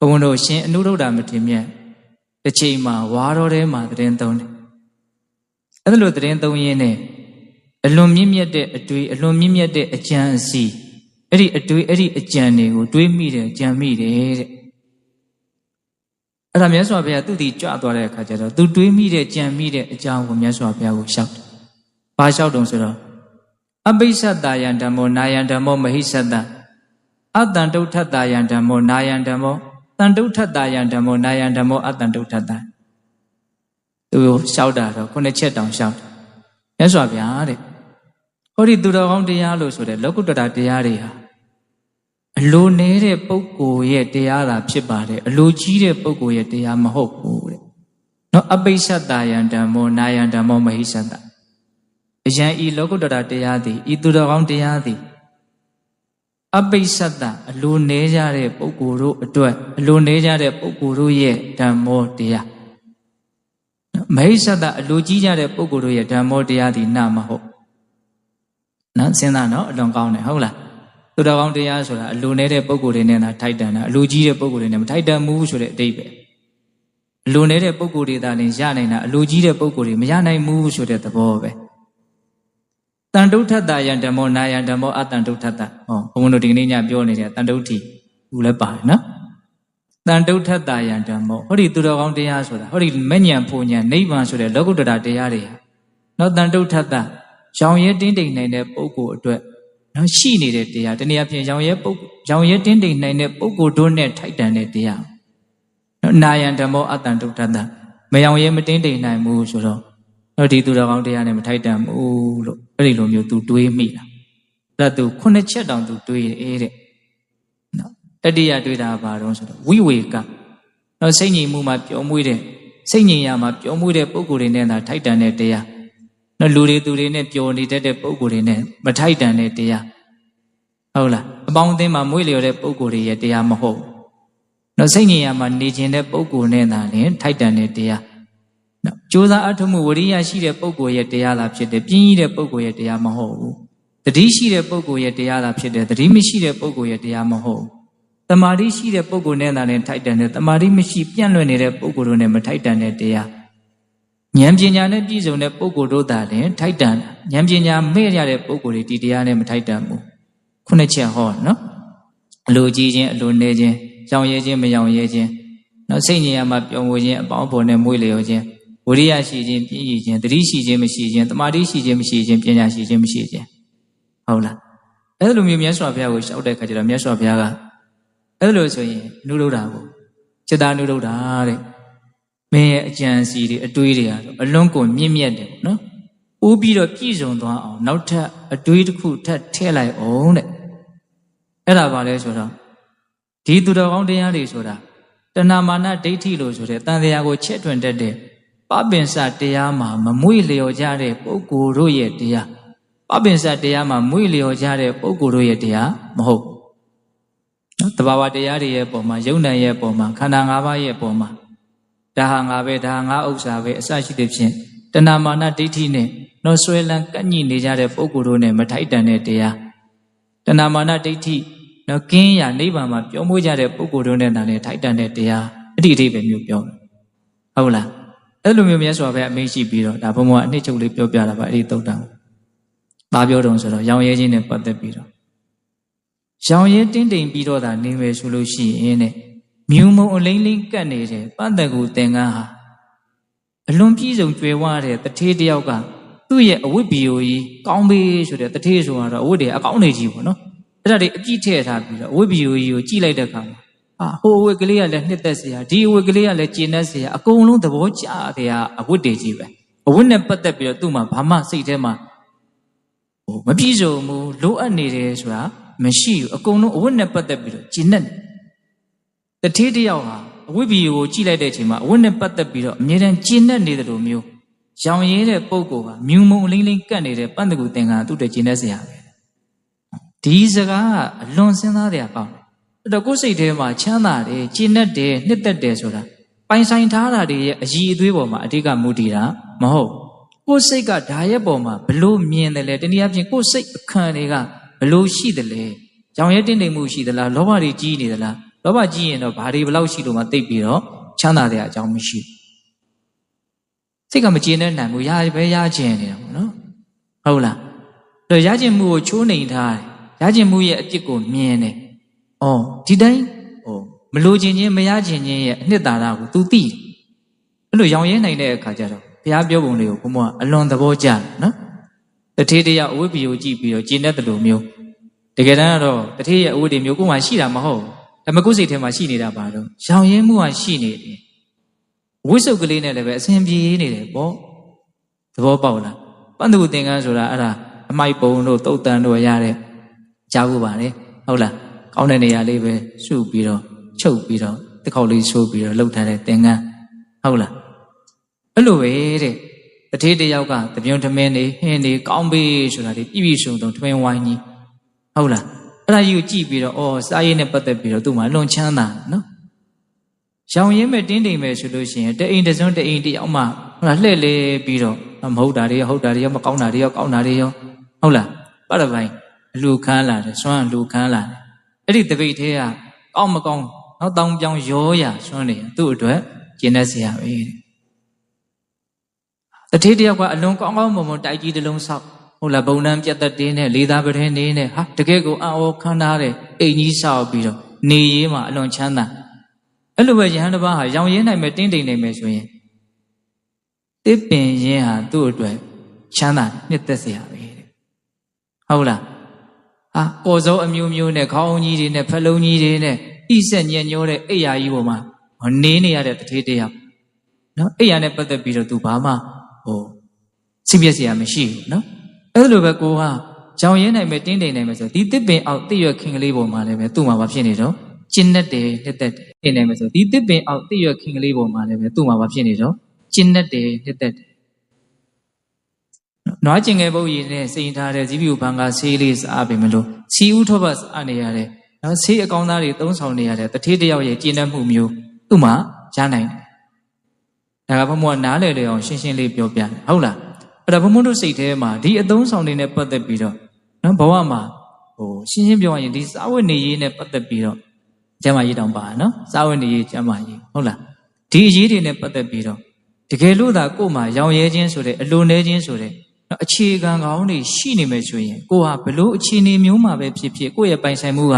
ဘုံတို့ရှင်အနုရုဒ္ဓမထေရမြတ်တစ်ချိန်မှာဝါတော်ထဲမှာသတင်းသုံးတယ်အဲ့ဒါလိုသတင်းသုံးရင်းနဲ့အလွန်မြင့်မြတ်တဲ့အတွေ့အလွန်မြင့်မြတ်တဲ့အကြံအစီအဲ့ဒီအတွေ့အဲ့ဒီအကြံတွေကိုတွေးမိတယ်ကြံမိတယ်တဲ့အဲ့ဒါမြတ်စွာဘုရားသူတည်ကြွသွားတဲ့အခါကျတော့သူတွေးမိတဲ့ကြံမိတဲ့အကြောင်းကိုမြတ်စွာဘုရားကိုရှောက်တယ်။ဘာရှောက်တုံဆိုတော့အပိစ္ဆတယံဓမ္မောနာယံဓမ္မောမဟိစ္ဆတအတန်တုဋ္ဌတယံဓမ္မောနာယံဓမ္မော တန်တုဋ္ဌတယံဓမ္မောနာယံဓမ္မောအတန်တုဋ္ဌတသူရှောက်တာတော့ခုနှစ်ချက်တောင်ရှောက်တယ်။မြတ်စွာဘုရားတဲ့ဟောဒီသူတော်ကောင်းတရားလို့ဆိုတဲ့လောကုတ္တရာတရားတွေဟာအလိုနေတဲ့ပုဂ္ဂိုလ်ရဲ့တရားသာဖြစ်ပါတယ်အလိုကြီးတဲ့ပုဂ္ဂိုလ်ရဲ့တရားမဟုတ်ဘူးတဲ့နော်အပိစ္ဆတယံဓမ္မောနာယံဓမ္မောမဟိစ္ဆတအယံဤလောကုတ္တရာတရားသည်ဤသူတော်ကောင်းတရားသည် အပိစ္ဆတအလိုနေကြတဲ့ပုဂ္ဂိုလ်တို့အတွက်အလိုနေကြတဲ့ပုဂ္ဂိုလ်တို့ရဲ့ဓမ္မောတရားမဟိစ္ဆတအလိုကြီးကြတဲ့ပုဂ္ဂိုလ်တို့ရဲ့ဓမ္မောတရားသည်နာမဟုတ်နော်စဉ်းစားနော်အလွန်ကောင်းတယ်ဟုတ်လားသူတော်ကောင်းတရားဆိုတာအလိုနေတဲ့ပုံကိုယ်တွေနဲ့သာထိုက်တန်တာအလိုကြီးတဲ့ပုံကိုယ်တွေနဲ့မထိုက်တန်ဘူးဆိုတဲ့အတိတ်ပဲအလိုနေတဲ့ပုံကိုယ်တွေသာလင်ရနိုင်တာအလိုကြီးတဲ့ပုံကိုယ်တွေမရနိုင်ဘူးဆိုတဲ့သဘောပဲ တန်တုဋ္ဌတယံဓမ္မောနာယံဓမ္မောအတန်တုဋ္ဌတဟောဘုံဘုံတို့ဒီကနေ့ညပြောနေတဲ့တန်တုဋ္ဌိဘူးလည်းပါတယ်နော်တန်တုဋ္ဌတယံဓမ္မောဟောဒီသူတော်ကောင်းတရားဆိုတာဟောဒီမညံဖူညံနိဗ္ဗာန်ဆိုတဲ့လောကုတ္တရာတရားတွေဟာနော်တန်တုဋ္ဌတရောင်ရဲတင်းတိမ်နိုင်တဲ့ပုံကိုယ်အတွက်နော်ရှိနေတဲ့တရားတနည်းအားဖြင့်ရောင်ရဲပုတ်ရောင်ရဲတင်းတိမ်နိုင်တဲ့ပုဂ္ဂိုလ်တို့နဲ့ထိုက်တန်တဲ့တရားနော်နာယံဓမ္မောအတ္တဒုဋ္ဌတမရောင်ရဲမတင်းတိမ်နိုင်ဘူးဆိုတော့တော့ဒီသူတော်ကောင်းတရားနဲ့မထိုက်တန်ဘူးလို့ အဲ့ဒီလိုမျိုး तू တွေးမိတာအဲ့ဒါ तू ခုနှစ်ချက်တောင် तू တွေးတယ်တဲ့နော်တတိယတွေးတာဘာတော့ဆိုတော့ဝိဝေကနော်စိတ်ငြိမ်မှုမှာပျော်မွေ့တဲ့စိတ်ငြိမ်ရမှာပျော်မွေ့တဲ့ပုဂ္ဂိုလ်တွေနဲ့သာထိုက်တန်တဲ့တရားနော်လူတွေသူတွေနဲ့ပျော်နေတတ်တဲ့ပုံကိုယ်တွေနဲ့မထိုက်တန်တဲ့တရားဟုတ်လားအပေါင်းအသင်းမှာမွေးလျော်တဲ့ပုံကိုယ်တွေရဲ့တရားမဟုတ်နော်စိတ်ငြိမ်ရမှာနေခြင်းတဲ့ပုံကိုယ်နဲ့သာလင်ထိုက်တန်တဲ့တရား နော်ကြိုးစားအထုမှုဝရိယရှိတဲ့ပုံကိုယ်ရဲ့တရားလားဖြစ်တယ်ပြင်းကြီးတဲ့ပုံကိုယ်ရဲ့တရားမဟုတ်ဘူးတတိရှိတဲ့ပုံကိုယ်ရဲ့တရားလားဖြစ်တယ်တတိမရှိတဲ့ပုံကိုယ်ရဲ့တရားမဟုတ်တမာတိရှိတဲ့ပုံကိုယ်နဲ့သာလင်ထိုက်တန်တဲ့တမာတိမရှိပြန့်လွင့်နေတဲ့ပုံကိုယ်တို့နဲ့မထိုက်တန်တဲ့တရားဉာဏ်ပညာနဲ့ပြည့်စုံတဲ့ပုဂ္ဂိုလ်တို့သာလျှင်ထိုက်တန်ဉာဏ်ပညာမဲ့ရတဲ့ပုဂ္ဂိုလ်တွေဒီတရားနဲ့မထိုက်တန်ဘူးခုနှစ်ချက်ဟောနော်အလိုကြီးခြင်းအလိုနေခြင်းရောင်ရဲခြင်းမရောင်ရဲခြင်းနော်စိတ်ဉာဏ်မှာပျော်မွေခြင်းအပေါင်းဖော်နဲ့မွေးလျော်ခြင်း ဝိရိယရှိခြင်းပြည့်ရည်ခြင်းတတိရှိခြင်းမရှိခြင်းတမာတိရှိခြင်းမရှိခြင်းပညာရှိခြင်းမရှိခြင်းဟုတ်လားအဲ့လိုမျိုးမြတ်စွာဘုရားကိုရှောက်တဲ့ခါကျတော့မြတ်စွာဘုရားကအဲ့လိုဆိုရင်နုဒုဒ္ဓကိုจิตာနုဒုဒ္ဓတဲ့မင်းရဲ့အကြံစီတွေအတွေးတွေကတော့အလွန်ကိုမြင့်မြတ်တယ်နော်။ဦးပြီးတော့ပြည့်စုံသွားအောင်နောက်ထပ်အတွေးတစ်ခုထပ်ထည့်လိုက်အောင်တဲ့။အဲ့ဒါပါလဲဆိုတော့ဒီသူတော်ကောင်းတရားတွေဆိုတာတဏမာနဒိဋ္ဌိလို့ဆိုတဲ့တန်တရားကိုချက်တွင်တတ်တဲ့ ပပင်စတရားမှာမမွေ့လျော်ကြတဲ့ပုဂ္ဂိုလ်တို့ရဲ့တရားပပင်စတရားမှာမွေ့လျော်ကြတဲ့ပုဂ္ဂိုလ်တို့ရဲ့တရားမဟုတ်ဘူး။နော်တဘာဝတရားတွေရဲ့ပုံမှာယုံနံရဲ့ပုံမှာခန္ဓာ၅ပါးရဲ့ပုံမှာဒါဟာငါပဲဒါဟာငါဥစ္စာပဲအစရှိတဲ့ဖြင့်တဏမာနဒိဋ္ဌိနဲ့နှောဆွဲလန်းကန့်ညိနေကြတဲ့ပုဂ္ဂိုလ်တို့နဲ့မထိုက်တန်တဲ့တရားတဏမာနဒိဋ္ဌိနော်ကင်းရနိဗ္ဗာန်မှာပြောမွေးကြတဲ့ပုဂ္ဂိုလ်တို့နဲ့တန်လည်းထိုက်တန်တဲ့တရားအတိအထိပဲမျိုးပြောဟုတ်လား အဲ့လိုမျိုးမြတ်စွာဘုရားအမိန့်ရှိပြီးတော့ဒါဘုံဘုံကအနှစ်ချုပ်လေးပြောပြတာပါအဲ့ဒီသုတ်တံဘာပြောတုံဆိုတော့ရောင်ရဲခြင်းနဲ့ပတ်သက်ပြီးတော့ရောင်ရဲတင်းတိမ်ပြီးတော့ဒါနေမယ်ဆိုလို့ရှိရင်တဲ့မြူမုံအလိမ့်လိမ့်ကတ်နေတဲ့ပန့်တကူသင်္ကန်းဟာအလွန်ပြည့်စုံကြွယ်ဝတဲ့တထေးတယောက်ကသူ့ရဲ့အဝတ်ဘီယိုကြီးကောင်းပေးဆိုတဲ့တထေးဆိုတော့အဝတ်တွေအကောင်းနေကြီးပေါ့နော်အဲ့ဒါတွေအပြည့်ထည့်ထားပြီးတော့အဝတ်ဘီယိုကြီးကိုကြည့်လိုက်တဲ့အခါမှာ အာဟိုအဝတ်ကလေးကလည်းနှစ်သက်စရာဒီအဝတ်ကလေးကလည်းကျဉ်တတ်စရာအကုန်လုံးသဘောကျတဲ့အဝတ်တွေကြီးပဲအဝတ်နဲ့ပတ်သက်ပြီးတော့သူ့မှာဘာမှစိတ်ထဲမှာဟိုမပြည့်စုံဘူးလိုအပ်နေတယ်ဆိုတာမရှိဘူးအကုန်လုံးအဝတ်နဲ့ပတ်သက်ပြီးတော့ကျဉ်တတ်တယ်တထေးတယောက်ဟာအဝိဘီကိုကြည့်လိုက်တဲ့အချိန်မှာအဝတ်နဲ့ပတ်သက်ပြီးတော့အမြဲတမ်းကျဉ်နဲ့နေတဲ့လိုမျိုးရောင်ရဲတဲ့ပုံကောဟာမြူမုံအလိမ့်လိမ့်ကတ်နေတဲ့ပန့်တကူသင်္ကန်းသူ့တဲ့ကျဉ်တဲ့စရာပဲဒီစကားကအလွန်စဉ်းစားတဲ့အကောင်းတယ် အဲ့တော့ကိုယ်စိတ်ထဲမှာချမ်းသာတယ်ကျဉ်တ်တယ်နှစ်သက်တယ်ဆိုတာပိုင်ဆိုင်ထားတာတွေရဲ့အည်အသွေးပေါ်မှာအဓိကမူတည်တာမဟုတ်ကိုယ်စိတ်ကဓာရက်ပေါ်မှာဘလို့မြင်တယ်လဲတနည်းအားဖြင့်ကိုယ်စိတ်အခန့်တွေကဘလို့ရှိတယ်လဲရောင်ရဲတင်းတိမ်မှုရှိသလားလောဘတွေကြီးနေသလားလောဘကြီးရင်တော့ဘာတွေဘယ်လောက်ရှိလို့မှသိပ်ပြီးတော့ချမ်းသာတဲ့အကြောင်းမရှိဘူးစိတ်ကမကျေနပ်နိုင်ဘူးရပဲရခြင်းနေတာပေါ့နော်ဟုတ်လားတော့ရခြင်းမှုကိုချိုးနှိမ်ထားတယ်ရခြင်းမှုရဲ့အပြစ်ကိုမြင်တယ် ဩဒီတိုင်းဟိုမလိုချင်ခြင်းမရချင်ခြင်းရဲ့အနှစ်သာရကို तू သိတယ်အဲ့လိုရောင်ရဲနိုင်တဲ့အခါကျတော့ဘုရားပြောပုံလေးကိုဘုံကအလွန်သဘောကျတယ်နော်တထေးတရားအဝိပ္ပယကိုကြည့်ပြီးတော့ကျင့်တတ်တယ်လို့မျိုးတကယ်တမ်းကတော့တထေးရဲ့အဝိပ္ပယမျိုးကိုမှရှိတာမဟုတ်ဘူးဒါပေမဲ့ကိုယ်စိတ်ထဲမှာရှိနေတာပါတော့ရောင်ရဲမှုကရှိနေတယ်ဝိစုပ်ကလေးနဲ့လည်းပဲအစဉ်ပြေနေတယ်ပေါ့သဘောပေါက်လားပန္တုသင်္ကန်းဆိုတာအဲ့ဒါအမိုက်ပုံတို့တုတ်တန်တို့ရတဲ့ကြားဖို့ပါလေဟုတ်လား ကောင်းတဲ့နေရာလေးပဲစုပြီးတော့ချုပ်ပြီးတော့တစ်ခေါက်လေးဆိုးပြီးတော့လှုပ်ထားတဲ့သင်္ကန်းဟုတ်လားအဲ့လိုပဲတဲ့တထေးတယောက်ကတပြုံထမင်းနေဟင်းနေကောင်းပြီဆိုတာဒီပြည့်ပြည့်စုံစုံထမင်းဝိုင်းကြီးဟုတ်လားအဲ့ဒါကြီးကိုကြည့်ပြီးတော့အော်စားရည်နဲ့ပတ်သက်ပြီးတော့သူ့မှာလွန်ချမ်းသာနော်ရောင်ရင်းမဲ့တင်းတိမ်မဲ့ဆိုလို့ရှိရင်တအိမ်တစ်စုံတအိမ်တယောက်မှဟုတ်လားလှည့်လေပြီးတော့မဟုတ်တာတွေရောဟုတ်တာတွေရောမကောင်းတာတွေရောကောင်းတာတွေရောဟုတ်လားပရပိုင်အလူခမ်းလာတယ်စွမ်းအလူခမ်းလာတယ် အဲ့ဒီတပိတ်သေးကကောင်းမကောင်းနော်တောင်းပြောင်းရောရဆွန်းနေသူ့အတွက်ကျင်းနေစရာပဲတတိတယောက်ကအလွန်ကောင်းကောင်းမွန်မွန်တိုက်ကြီးတစ်လုံးဆောက်ဟုတ်လားဗုံနှံပြတ်သက်တင်းနဲ့လေးသားပထင်းနေနဲ့ဟာတကယ်ကိုအံ့ဩခံထားတဲ့အိမ်ကြီးဆောက်ပြီးတော့နေရေးမှာအလွန်ချမ်းသာအဲ့လိုပဲယဟန်တစ်ပါးဟာရောင်ရင်းနိုင်မယ်တင်းတိမ်နိုင်မယ်ဆိုရင်တစ်ပင်ရင်းဟာသူ့အတွက်ချမ်းသာနှစ်သက်စရာပဲတဲ့ဟုတ်လား ဟာပေါ်စောအမျိုးမျိုးနဲ့ခေါင်းကြီးတွေနဲ့ဖလုံးကြီးတွေနဲ့ဣဆက်ညံ့ညိုးတဲ့အိယာကြီးပေါ်မှာနေနေရတဲ့တထေးတယောက်နော်အိယာနဲ့ပတ်သက်ပြီးတော့သူဘာမှဟိုစိတ်ပြည့်စရာမရှိဘူးနော်အဲ့လိုပဲကိုကကြောင်ရင်းနိုင်မယ်တင်းတိမ်နိုင်မယ်ဆိုဒီတစ်ပင်အောက်တည့်ရွက်ခင်ကလေးပေါ်မှာလည်းပဲသူ့မှာဘာဖြစ်နေတော့ကျင်းနဲ့တယ်နှစ်သက်တယ်တင်းနိုင်မယ်ဆိုဒီတစ်ပင်အောက်တည့်ရွက်ခင်ကလေးပေါ်မှာလည်းပဲသူ့မှာဘာဖြစ်နေတော့ကျင်းနဲ့တယ်နှစ်သက်တယ် နွားကျင်ငယ်ပုတ်ရည်နဲ့စိန်ထားတဲ့ဇီးပြူဘန်ကဆေးလေးစားပြီမလို့စီဦးထောပတ်စားနေရတယ်နော်ဆေးအကောင်သားတွေသုံးဆောင်နေရတဲ့တထေးတယောက်ရဲ့ကျင်းတတ်မှုမျိုးသူ့မှာရနိုင်တယ်ဒါကဘုံဘုံကနားလေလေအောင်ရှင်းရှင်းလေးပြောပြတယ်ဟုတ်လားအဲ့ဒါဘုံဘုံတို့စိတ်ထဲမှာဒီအသုံးဆောင်တွေနဲ့ပတ်သက်ပြီးတော့နော်ဘဝမှာဟိုရှင်းရှင်းပြောရရင်ဒီစာဝတ်နေရေးနဲ့ပတ်သက်ပြီးတော့ကျမ်းမာရေးတောင်ပါနော်စာဝတ်နေရေးကျမ်းမာရေးဟုတ်လားဒီအရေးတွေနဲ့ပတ်သက်ပြီးတော့တကယ်လို့သာကို့မှာရောင်ရဲခြင်းဆိုတဲ့အလိုနေခြင်းဆိုတဲ့နော် အခြေခံကောင်းတွေရှိနေမယ်ဆိုရင်ကိုဟာဘလို့အခြေအနေမျိုးမှာပဲဖြစ်ဖြစ်ကိုယ့်ရဲ့ပိုင်ဆိုင်မှုက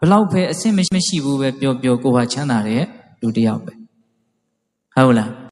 ဘလောက်ပဲအဆင့်မရှိဘူးပဲပြောပြောကိုဟာချမ်းသာတဲ့လူတစ်ယောက်ပဲဟုတ်လား